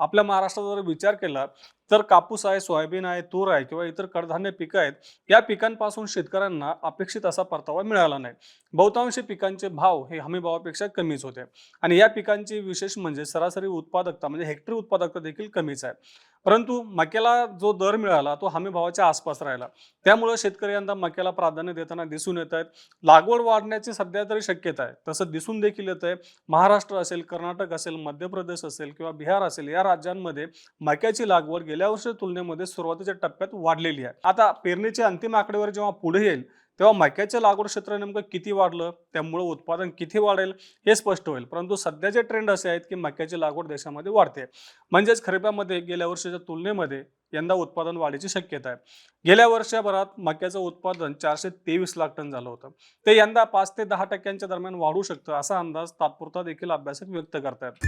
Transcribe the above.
आपल्या महाराष्ट्राचा जर विचार केला तर कापूस आहे सोयाबीन आहे तूर आहे किंवा इतर कडधान्य पिकं आहेत या पिकांपासून शेतकऱ्यांना अपेक्षित असा परतावा मिळाला नाही. बहुतांश पिकांचे भाव हे हमीभावापेक्षा कमीच होते. आणि या पिकांची विशेष म्हणजे सरासरी उत्पादकता म्हणजे हेक्टरी उत्पादकता देखील कमीच आहे. परंतु मक्याला जो दर मिळाला तो हमी भावाच्या आसपास राहिला. त्यामुळे शेतकरी यंदा मक्याला प्राधान्य देताना दिसून येत आहेत. लागवड वाढण्याची सध्या तरी शक्यता आहे. तसं दिसून देखील येत आहे. महाराष्ट्र असेल कर्नाटक असेल मध्य प्रदेश असेल किंवा बिहार असेल या राज्यांमध्ये मक्याची लागवड गेली गेल्या वर्षी तुलनेमध्ये सुरुवातीच्या टप्प्यात वाढलेली आहे. आता पेरणीची अंतिम आकडेवारी जेव्हा पुढे येईल तेव्हा मक्याचे लागवड क्षेत्र नेमकं किती वाढलं त्यामुळे उत्पादन किती वाढेल हे स्पष्ट होईल. परंतु सध्याचे ट्रेंड असे आहेत की मक्याची लागवड देशामध्ये वाढते. म्हणजेच खरीपामध्ये गेल्या वर्षीच्या तुलनेमध्ये यंदा उत्पादन वाढीची शक्यता आहे. गेल्या वर्षभरात मक्याचं उत्पादन चारशे तेवीस लाख टन झालं होतं. ते यंदा पाच ते दहा टक्क्यांच्या दरम्यान वाढू शकतं असा अंदाज तात्पुरता देखील अभ्यासक व्यक्त करतात